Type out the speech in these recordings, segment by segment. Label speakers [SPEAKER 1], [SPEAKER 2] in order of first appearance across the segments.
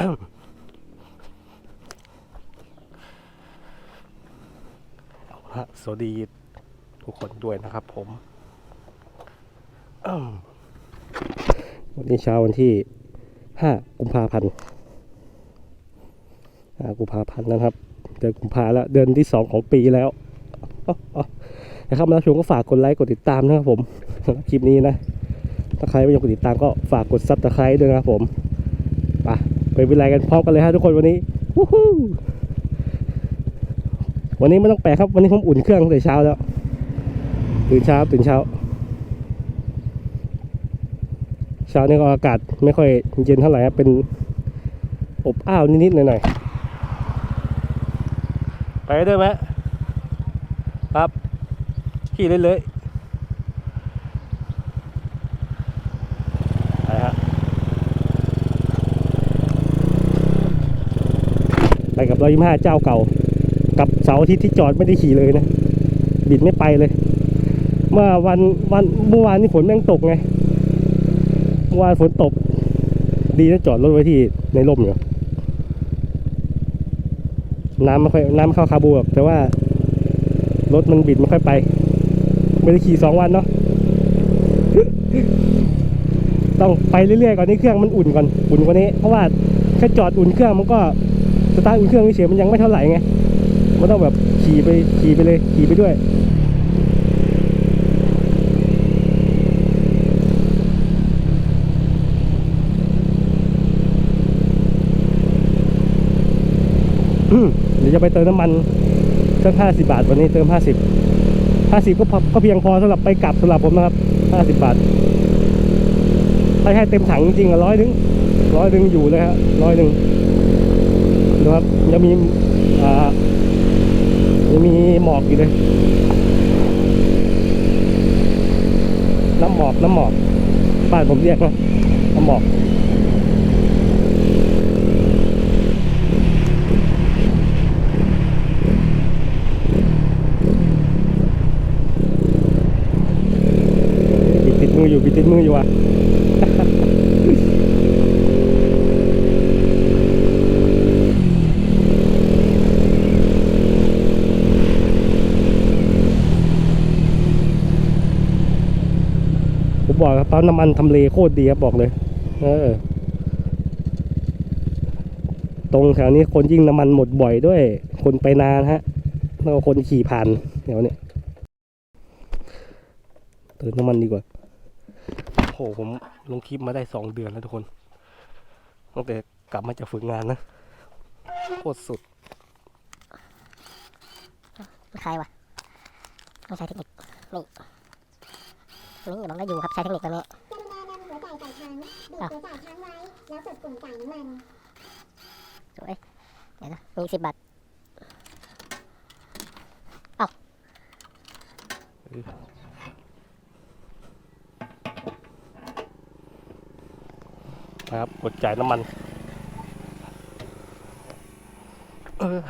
[SPEAKER 1] เอสวัสดีทุกคนด้วยนะครับผม วันนี้เช้าวันที่ห้ากุมภาพันธ์ห้ากุมภาพันธ์นะครับ เดือนกุมภาแล้ว เดือนที่สองของปีแล้วนะครับมารับชมก็ฝากกดไลค์กดติดตามนะครับผมคลิปนี้นะ ถ้าใครไม่ยังกดติดตามก็ฝากกดซับสไครต์ด้วยนะครับผม วิไลกันพร้อมกันเลยฮะทุกคนวันนี้วู้ฮู้วันนี้ไม่ต้องแปลกครับ วันนี้ผมอุ่นเครื่องตั้งแต่เช้าแล้วตื่นเช้าตื่นเช้า เช้านี้ก็อากาศไม่ค่อยเย็นเท่าไหร่ครับเป็นอบอ้าวนิดๆหน่อยๆไปด้วยไหมครับขี่เรื่อยๆไปฮะไปกับ ร้อยยี่ห้าเจ้าเก่า กับเสาร์อาทิตย์ที่จอดไม่ได้ขี่เลยนะ บิดไม่ไปเลย เมื่อวันวันเมื่อวานนี่ฝนแม่งตกไงเมื่อวานฝนตก ดีนะจอดรถไว้ที่ในร่มอยู่น้ำไม่ค่อยน้ำเข้าคาบูหรอกแต่ว่ารถมันบิดไม่ค่อยไป ไม่ได้ขี่สองวันเนาะต้องไปเรื่อยๆก่อนนี้เครื่องมันอุ่นก่อนอุ่นกว่านี้ เพราะว่าแค่จอดอุ่นเครื่องมันก็ สตาร์ทอุ่นเครื่องเฉยมันยังไม่เท่าไหร่ไงมันต้องแบบขี่ไปขี่ไปเลยขี่ไปด้วยอืมเดี๋ยวจะไปเติมน้ำมันสักห้าสิบาทวันนี้เติมห้าสิบห้าสิบก็พอก็เพียงพอสำหรับไปกลับสำหรับผมนะครับห้าสิบบาทถ้าให้เต็มถังจริงๆอะร้อยหนึงร้อยหนึงอยู่เลยฮะร้อยหนึ่ง ดูครับยังมียังมีหมอกอยู่เลยน้ำหมอกน้ำหมอกบ้านผมเรียกนะน้ำหมอกบิดติดมืออยู่บิดติดมืออยู่อะ ผมบอกครับปั๊มน้ำมันทำเลโคตรดีครับบอกเลย เออ ตรงแถวนี้คนยิ่งน้ำมันหมดบ่อยด้วย คนไปนานฮะแล้วคนขี่ผ่านแถวเนี้ยเติมน้ำมันดีกว่าโหผมลงคลิปมาได้สองเดือนแล้วทุกคนตั้งแต่กลับมาจากฝึกงานนะโคตรสุด
[SPEAKER 2] ใครวะต้องใช้เทคนิคนี่ นี่มันก็อยู่ครับใช้เทคนิคตัวนี้
[SPEAKER 3] กรุณานำหัวจ่ายใส่ถังบีบหัวจ่ายค้างไว้ แล้วกดปุ่มจ่ายน้ำมัน
[SPEAKER 2] สวยเดี๋ยวนะมีสิบบาท
[SPEAKER 1] นะครับกดจ่ายน้ำมัน เออ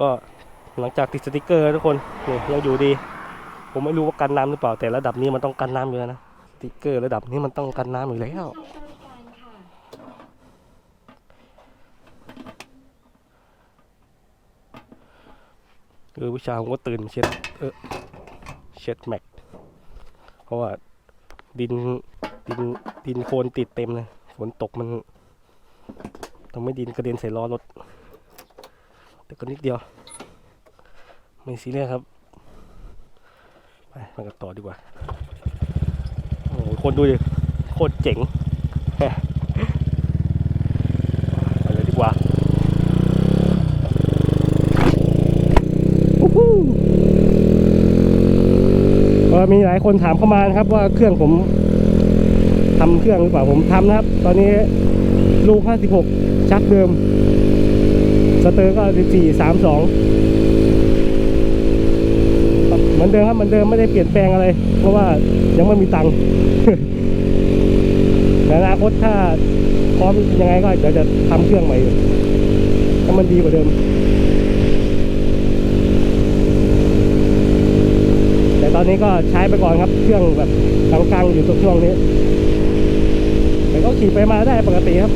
[SPEAKER 1] ก็หลังจากติดสติกเกอร์ทุกคนนี่ยังอยู่ดี ผมไม่รู้ว่ากันน้ำหรือเปล่าแต่ระดับนี้มันต้องกันน้ำอยู่แล้วนะสติกเกอร์ระดับนี้มันต้องกันน้ำอยู่แล้วเออวิชาผมก็ตื่นเช็ดเออเช็ดแม็กเพราะว่าดินดินดินโคลนติดเต็มเลยฝนตกมันทำให้ดินกระเด็นใส่ล้อรถ แต่ก็นิดเดียว ไม่ซีเรียสครับ ไปมากันต่อดีกว่า โอ้โหคนดูดิ โคตรเจ๋งไปเลยดีกว่าก็มีหลายคนถามเข้ามานะครับว่าเครื่องผมทำเครื่องหรือเปล่าผมทำนะครับ ตอนนี้ลูก 56 ชักเดิม เตอร์ก็14 32เหมือนเดิมครับเหมือนเดิมไม่ได้เปลี่ยนแปลงอะไร เพราะว่ายังไม่มีตังค์ในอนาคตถ้าพร้อมยังไงก็เดี๋ยวจะทำเครื่องใหม่อยู่ให้มันดีกว่าเดิม แต่ตอนนี้ก็ใช้ไปก่อนครับเครื่องแบบกลางๆอยู่ตรงช่วงนี้ แต่ก็ขี่ไปมาได้ปกติครับ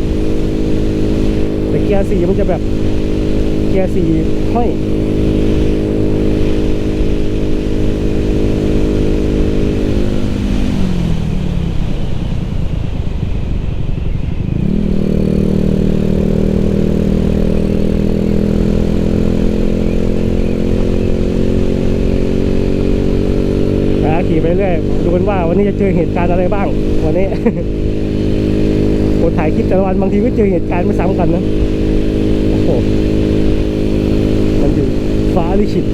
[SPEAKER 1] แต่เกียร์สี่มันจะแบบ เกียร์สี่ห้อยขี่ไปเรื่อยดูกันว่าวันนี้จะเจอเหตุการณ์อะไรบ้าง วันนี้โอถ่ายคลิปแต่ละวันบางทีก็เจอเหตุการณ์ไม่ซ้ำกันนะโอ้โหมันอยู่ ฟ้าลิขิต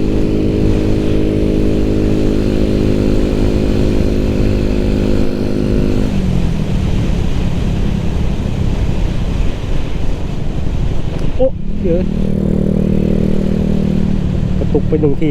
[SPEAKER 1] โอ้เยอะกระตุกไปหนึ่งที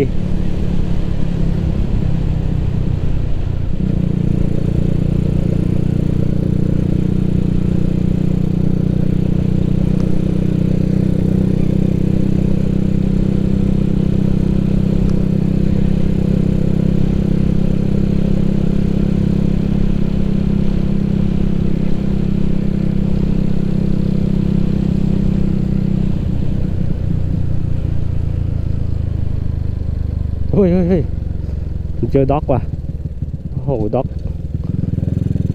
[SPEAKER 1] ฮ้ยเฮ้ยเฮ้ยเจอด็อกว่ะโอ้โหด็อก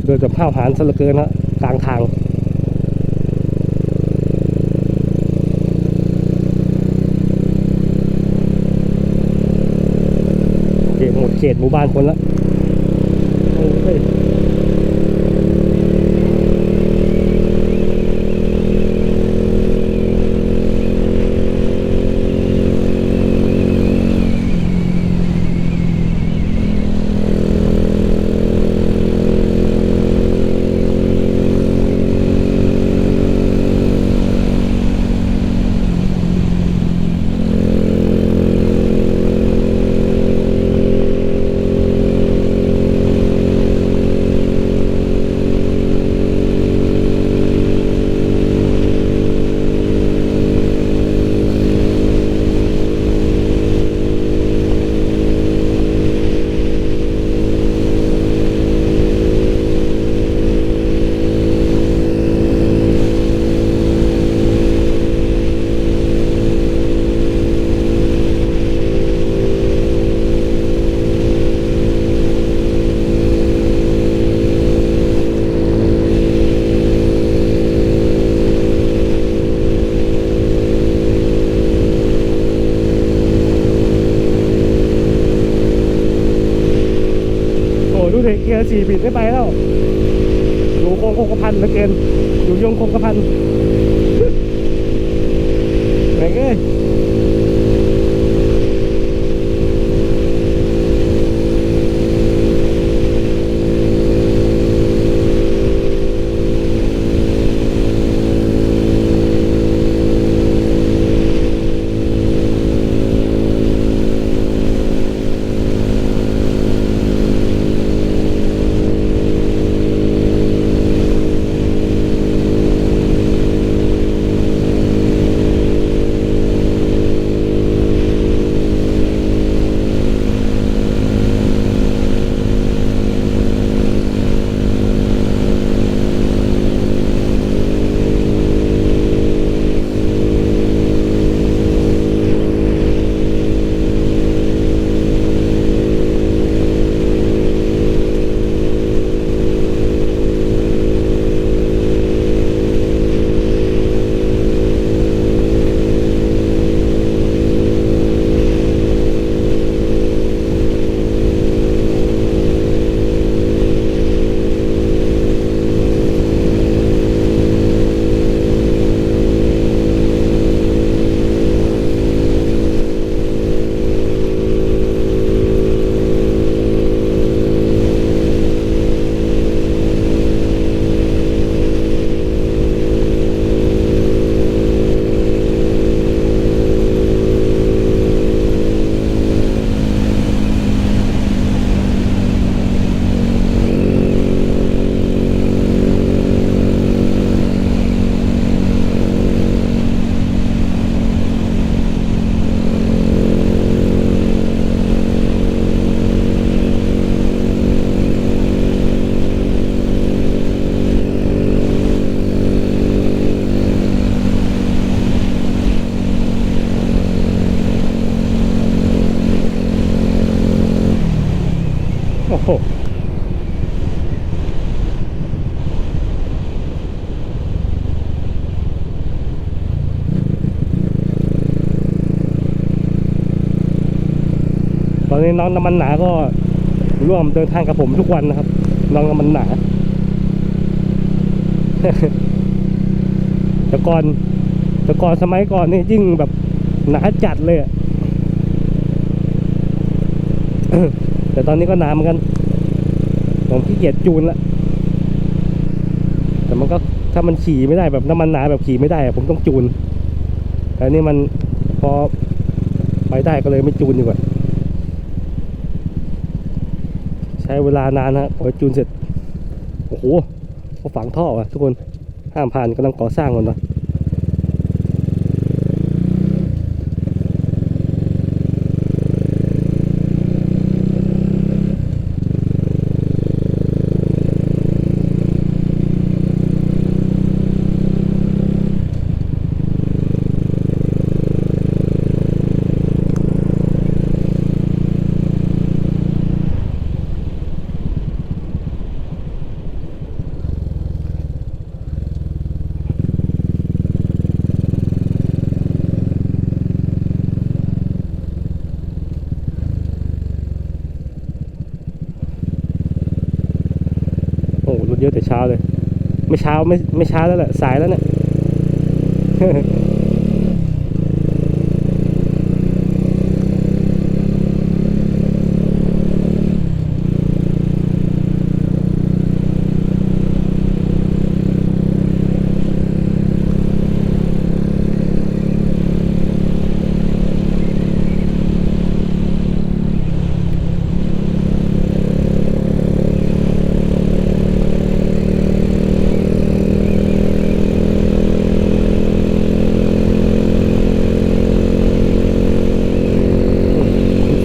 [SPEAKER 1] เดินแบบผ้าวหานซะเหลือเกินฮะกลางทางโอเคหมดเขตหมู่บ้านคนละโอ้ยโอ้ดูดิเกียร์ สี่บิดได้ไปแล้วหนูโค้งโคงกระพันเหลือเกิน น้ำมันหนาก็ร่วมเดินทางกับผมทุกวันนะครับ น้องน้ำมันหนาแต่ก่อนแต่ก่อนสมัยก่อนนี่ยิ่งแบบหนาจัดเลยแต่ตอนนี้ก็หนาเหมือนกัน ผมขี้เกียจจูนละแต่มันก็ถ้ามันขี่ไม่ได้แบบน้ำมันหนาแบบขี่ไม่ได้ ผมต้องจูนแต่นี่มันพอไปได้ก็เลยไม่จูนดีกว่า ใช้เวลานานนะพอจูนเสร็จ โอ้โหเขาฝังท่ออะทุกคนห้ามผ่านกำลังก่อสร้างก่อนนะ เยอะแต่เช้าเลย ไม่เช้าไม่ไม่เช้าแล้วแหละสายแล้วเนี่ย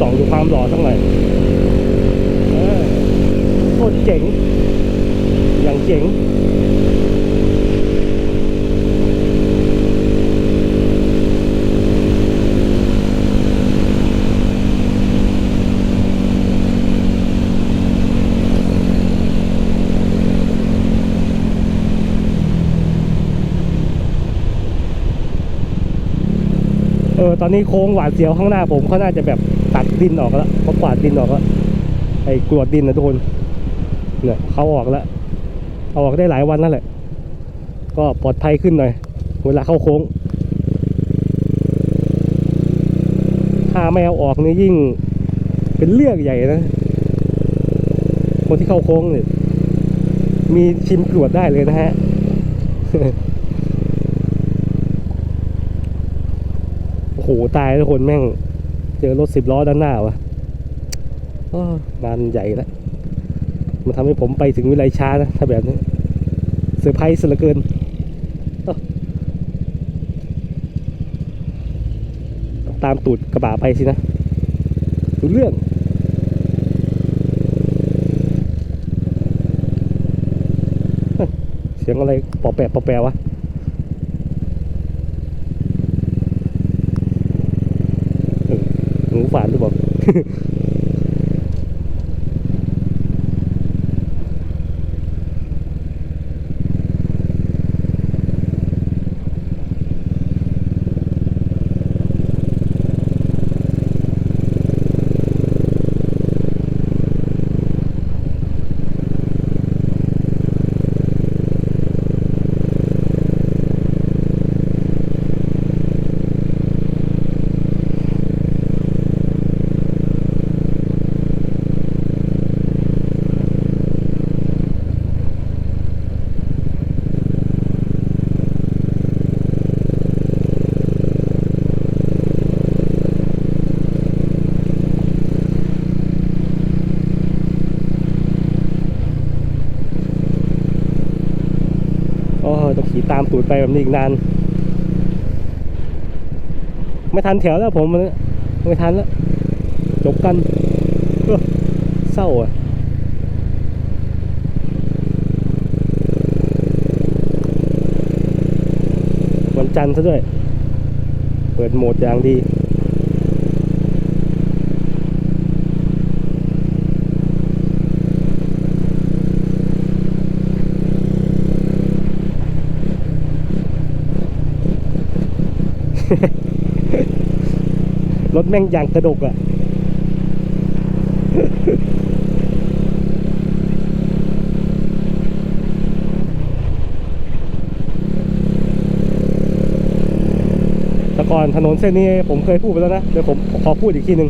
[SPEAKER 1] สองดูความหล่อสักหน่อยเออโคตรเจ๋ง อย่างเจ๋ง เอนนี้โค้งหวาดเสียวข้างหน้าผมเขาน่าจะแบบตัดดินออกแล้วเขากวาดดินออกแล้วไอ้กรวดดินนะทุกคน เนี่ยเขาออกแล้วเอาออกได้หลายวันนั่นแหละ ก็ปลอดภัยขึ้นหน่อยเวลาเข้าโค้ง ถ้าไม่เอาออกนี่ยิ่งเป็นเรื่องใหญ่นะคนที่เข้าโค้งเนี่ยมีชิมกรวดได้เลยนะฮะ โอ้โหตายทุกคนแม่ง เจอรถสิบล้อด้านหน้าวะงานใหญ่แล้วมันทำให้ผมไปถึงวิไลช้านะ ถ้าแบบนี้เซอร์ไพรส์เหลือเกิน ตามตูดกระบะไปสินะรู้เรื่องเฮ้ยเสียงอะไรปอแปะปอแปะวะ หมูฝานหรือเปล่า ไปแบบนี้อีกนาน ไม่ทันแถวแล้วผมไม่ทันแล้วจบกันเอ้อเศร้าอะวันจันทร์ซะด้วย เปิดโหมดอย่างดี รถแม่งยางกระดกอะ่ะ แต่ก่อนถนนเส้นนี้ผมเคยพูดไปแล้วนะ เดี๋ยวผมขอพูดอีกทีหนึ่ง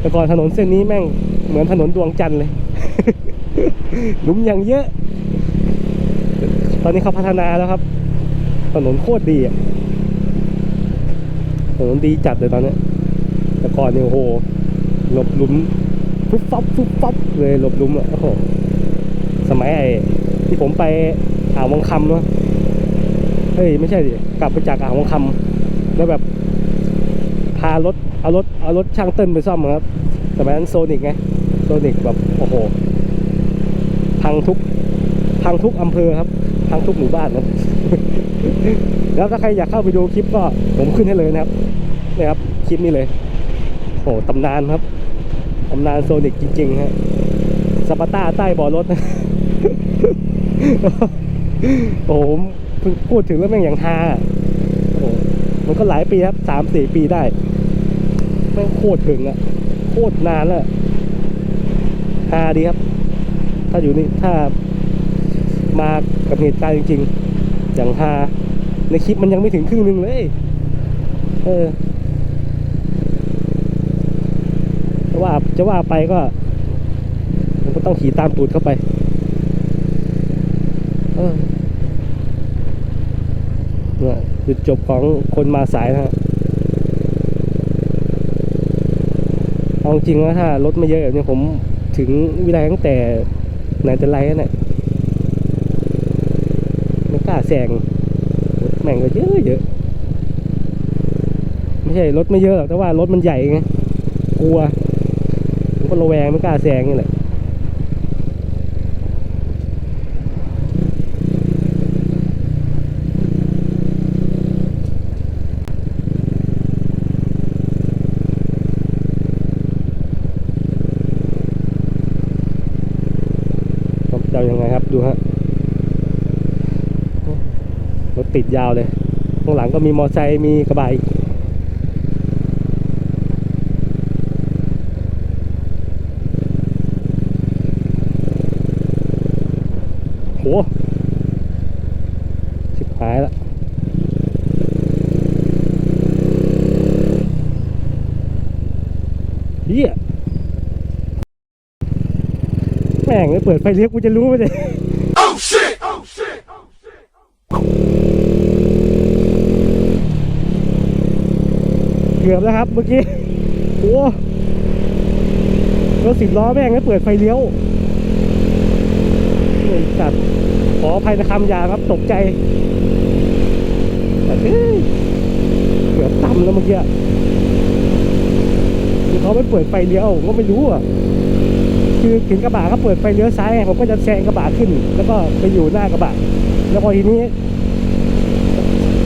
[SPEAKER 1] แต่ก่อนถนนเส้นนี้แม่งเหมือนถนนดวงจันทร์เลย หลุมยางเยอะ ตอนนี้เขาพัฒนาแล้วครับ ถนนโคตรดีอะ ถนนดีจัดเลยตอนนี้แต่ก่อนเนี่ยโอ้โหหลบหลุมฟุบฟับฟุบฟับเลยหลบหลุมอะโอ้โหสมัยไอ้ที่ผมไปอ่าววังคำเนาะเฮ้ยไม่ใช่ดิกลับไปจากอ่าววังคำแล้วแบบพารถเอารถเอารถช่างเติ้ลไปซ่อมครับสมัยนั้นโซนิกไงโซนิกแบบโอ้โหพังทุกพังทุกอำเภอครับพังทุกหมู่บ้านนะ แล้วถ้าใครอยากเข้าไปดูคลิปก็ผมขึ้นให้เลยนะครับนี่ครับคลิปนี้เลยโอ้โหตำนานครับตำนานโซนิกจริงๆฮะสปาต้าใต้บอรถนะโอ้โหผมพูดถึงแล้วแม่งอย่างฮาโอ้โหมันก็หลายปีครับสามสี่ปีได้แม่งโคตรถึงอะโคตรนานแล้วฮาดีครับ ถ้าอยู่นี่ถ้ามากับเหตุการณ์จริง ๆ อย่างฮา ในคลิปมันยังไม่ถึงครึ่งหนึงเลย เออจะว่าจะว่าไปก็มันก็ต้องขี่ตามตูดเข้าไป เออเนี่ยจุดจบของคนมาสายนะฮะเอาจริงนะถ้ารถไม่เยอะแบบนี้ผมถึงวิไลตั้งแต่ไหนแต่ไรแล้วเนี่ยไม่กล้าแซง แม่งก็เยอะเยอะไม่ใช่รถไม่เยอะหรอกแต่ว่ารถมันใหญ่ไงกลัวผมก็ระแวงไม่กล้าแซงนี่แหละครับจะเอายังไงครับดูฮะ รถติด ยาวเลยข้างหลังก็มีมอไซค์มีกระบะอีกโหชิบหายละเฮียแม่งไม่เปิดไฟเลี้ยวกูจะรู้ไหมเนี่ย กือบแล้วครับเมื่อกี้โอ้รถสิบล้อแม่งไม่เปิดไฟเลี้ยวโอ้ยสัตว์ขออภัยนะคำยาครับตกใจแต่เอ้ยเกือบต่ำแล้วเมื่อกี้คือเขาไม่เปิดไฟเลี้ยวผมก็ไม่รู้อะคือถึงกระบะเขาเปิดไฟเลี้ยวซ้ายผมก็จะแซงกระบะขึ้น แล้วก็ไปอยู่หน้ากระบะแล้วพอทีนี้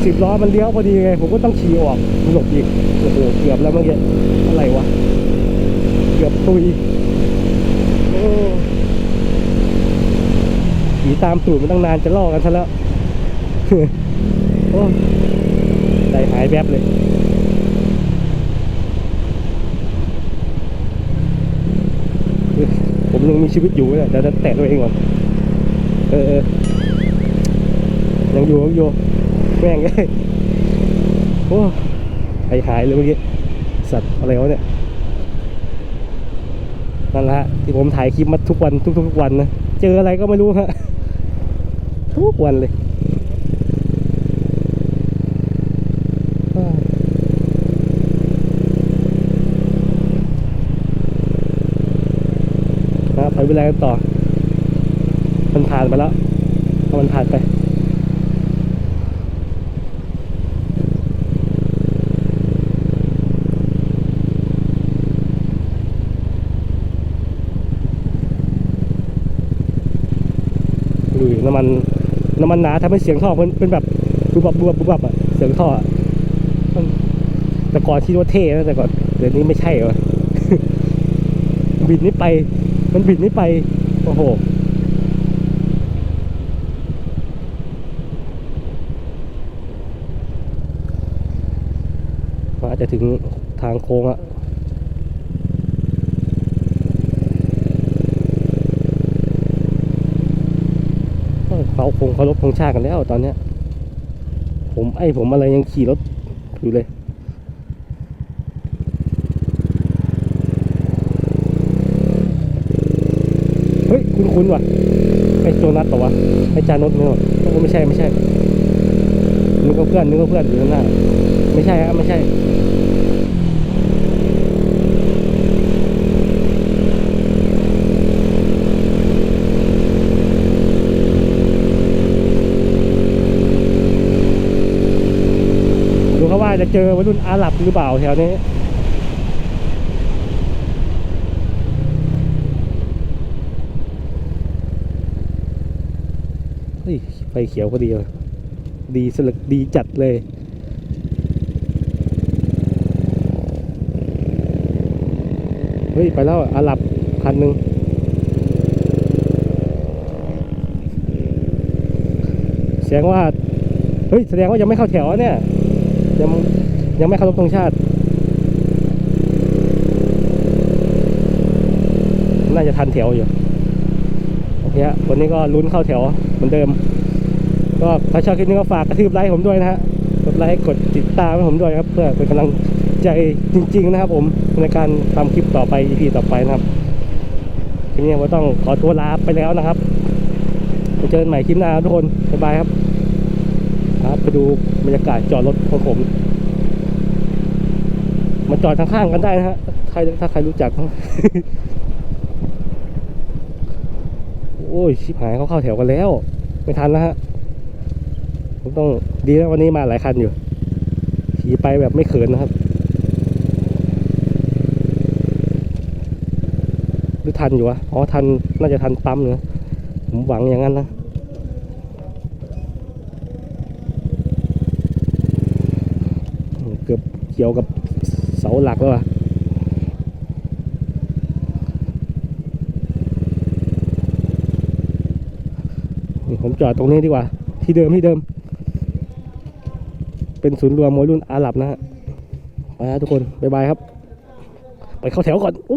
[SPEAKER 1] สิบล้อมันเลี้ยวพอดีไง ผมก็ต้องขี่ออกหลบอีกโอ้โหเกือบแล้วเมื่อกี้อะไรวะ เกือบตุยโอ้ขี่ตามตูดมันตั้งนานจะล่อกันซะแล้วโอ้ใจหายแวบเลยผมยังมีชีวิตอยู่เนี่ยเดี๋ยวจะแตะตัวเองก่อน เออเออยังอยู่ยังอยู่ แม่งเลยโอ้หายหายเลยเมื่อกี้ สัตว์อะไรวะเนี่ยนั่นแหละที่ผมถ่ายคลิปมาทุกวันทุกๆทุกวันนะ เจออะไรก็ไม่รู้ฮะ ทุกวันเลยนะครับไปเวลากันต่อ มันผ่านไปแล้ว มันผ่านไป มันน้ำมันหนาทำให้เสียงท่อมันเป็นแบบบุบบับบุบบับบุบบับอะเสียงท่ออะแต่ก่อนคิดว่าเท่นะแต่ก่อนเดี๋ยวนี้ไม่ใช่วะบิดนี่ไป มันบิดนี่ไป โอ้โหอาจจะถึงทางโค้งอะ คงเคารพธงชาติกันแล้วตอนเนี้ย ผมไอ้ผมอะไรยังขี่รถอยู่เลยเฮ้ยคุ้นคุ้ว่ะไอ้โจนัสต่อวะไอ้จานนท์นี่หรอกไม่ใช่ไม่ใช่นึกว่าเพื่อนนึกว่าเพื่อนอยู่ข้างหน้าไม่ใช่ฮะไม่ใช่ เจอวัยรุ่นอาหรับหรือเปล่าแถวนี้เฮ้ยไฟเขียวพอดีเลยดีสลึกดีจัดเลยเฮ้ย ไปแล้วอาหรับคันหนึ่งแสดงว่า เฮ้ย แสดงว่ายังไม่เข้าแถวเนี่ย ยังยังไม่เคารพธงชาติ น่าจะทันแถวอยู่โอเคฮะวันนี้ก็ลุ้นเข้าแถวเหมือนเดิม ก็ถ้าชอบคลิปนี้ก็ฝากกระทืบไลค์ผมด้วยนะฮะกดไลค์กดติดตามให้ผมด้วยครับ เพื่อเป็นกำลังใจจริง ๆ นะครับผมในการทำคลิปต่อไป EP ต่อไปนะครับทีนี้ก็ต้องขอตัวลาไปแล้วนะครับไปเจอกันใหม่คลิปหน้าทุกคนบ๊ายบายครับ ไปดูบรรยากาศจอดรถของผมมาจอดข้างๆกันได้นะฮะใครถ้าใครรู้จัก โอ้ย ชิบหายเขาเข้าแถวกันแล้ว ไม่ทันแล้วฮะ ผมต้องดีนะวันนี้มาหลายคันอยู่ ขี่ไปแบบไม่เขินนะครับ หรือทันอยู่วะ อ๋อ ทัน น่าจะทันปั๊มเนอะผมหวังอย่างนั้นนะ เกี่ยวกับเสาหลักแล้วอะผมจอดตรงนี้ดีกว่า ที่เดิมที่เดิม เป็นศูนย์รวมมวยรุ่นอาหรับนะฮะไปฮะทุกคน บ๊ายบายครับ ไปเข้าแถวก่อนอ